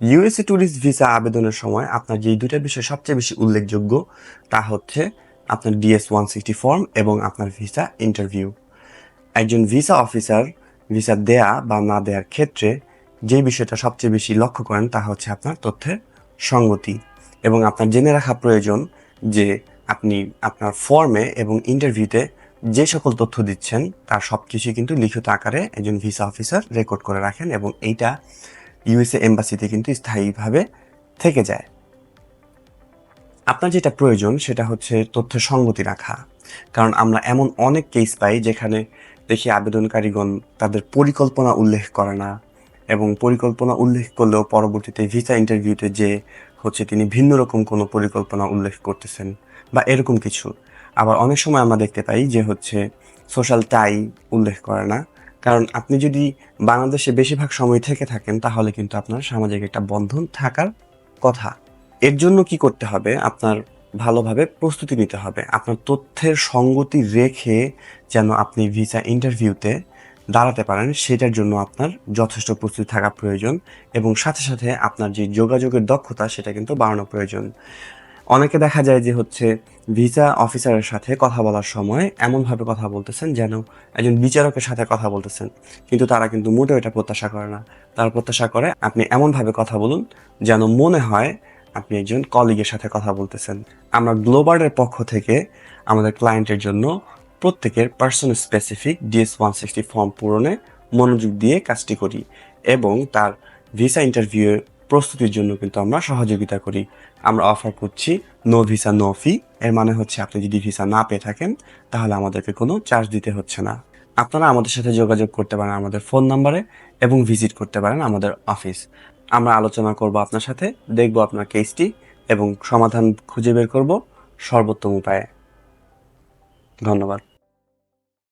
USA tourist visa আবেদনের সময় আপনার যেই দুটা বিষয় সবচেয়ে বেশি উল্লেখযোগ্য, তা হচ্ছে আপনার ডিএস ওয়ান সিক্সটি ফর্ম এবং আপনার ভিসা ইন্টারভিউ একজন ভিসা অফিসার ভিসা দেয়া বা না দেওয়ার ক্ষেত্রে যে বিষয়টা সবচেয়ে বেশি লক্ষ্য করেন তা হচ্ছে আপনার তথ্যের সঙ্গতি এবং আপনার জেনে রাখা প্রয়োজন যে আপনি আপনার ফর্মে এবং ইন্টারভিউতে যে সকল তথ্য দিচ্ছেন, তার সব কিছুই কিন্তু লিখিত আকারে একজন ভিসা অফিসার রেকর্ড করে রাখেন এবং এইটা ইউএসএ এম্বাসিতে কিন্তু স্থায়ীভাবে থেকে যায়। আপনার যেটা প্রয়োজন সেটা হচ্ছে তথ্যের সঙ্গতি রাখা। কারণ আমরা এমন অনেক কেস পাই যেখানে দেখি আবেদনকারীগণ তাদের পরিকল্পনা উল্লেখ করে না এবং পরিকল্পনা উল্লেখ করলেও পরবর্তীতে ভিসা ইন্টারভিউতে যে হচ্ছে তিনি ভিন্ন রকম কোনো পরিকল্পনা উল্লেখ করতেছেন বা এরকম কিছু। আবার অনেক সময় আমরা দেখতে পাই যে হচ্ছে সোশ্যাল টাই উল্লেখ করে না। কারণ আপনি যদি বাংলাদেশে বেশিরভাগ সময় থেকে থাকেন, তাহলে কিন্তু আপনার সামাজিক একটা বন্ধন থাকার কথা। এর জন্য কি করতে হবে? আপনার ভালোভাবে প্রস্তুতি নিতে হবে। আপনার তথ্যের সঙ্গতি রেখে যেন আপনি ভিসা ইন্টারভিউতে দাঁড়াতে পারেন, সেটার জন্য আপনার যথেষ্ট প্রস্তুতি থাকা প্রয়োজন এবং সাথে সাথে আপনার যে যোগাযোগের দক্ষতা, সেটা কিন্তু বাড়ানো প্রয়োজন। অনেকে দেখা যায় যে হচ্ছে ভিসা অফিসারের সাথে কথা বলার সময় এমনভাবে কথা বলতেছেন যেন একজন বিচারকের সাথে কথা বলতেছেন। কিন্তু তারা কিন্তু মোটেও এটা প্রত্যাশা করে না। তারা প্রত্যাশা করে আপনি এমনভাবে কথা বলুন যেন মনে হয় আপনি একজন কলিগের সাথে কথা বলতেছেন। আমরা গ্লোবালের পক্ষ থেকে আমাদের ক্লায়েন্টের জন্য প্রত্যেকের personal specific DS one sixty form পূরণে মনোযোগ দিয়ে কাজটি করি এবং তার ভিসা ইন্টারভিউ প্রস্তুতির জন্য কিন্তু আমরা সহযোগিতা করি। আমরা অফার করছি নো ভিসা নো ফি এর মানে হচ্ছে আপনি যদি ভিসা না পেয়ে থাকেন, তাহলে আমাদেরকে কোনো চার্জ দিতে হচ্ছে না। আপনারা আমাদের সাথে যোগাযোগ করতে পারেন আমাদের ফোন নাম্বারে এবং ভিজিট করতে পারেন আমাদের অফিস আমরা আলোচনা করব আপনার সাথে, দেখব আপনার কেসটি এবং সমাধান খুঁজে বের করব সর্বোত্তম উপায়ে। ধন্যবাদ।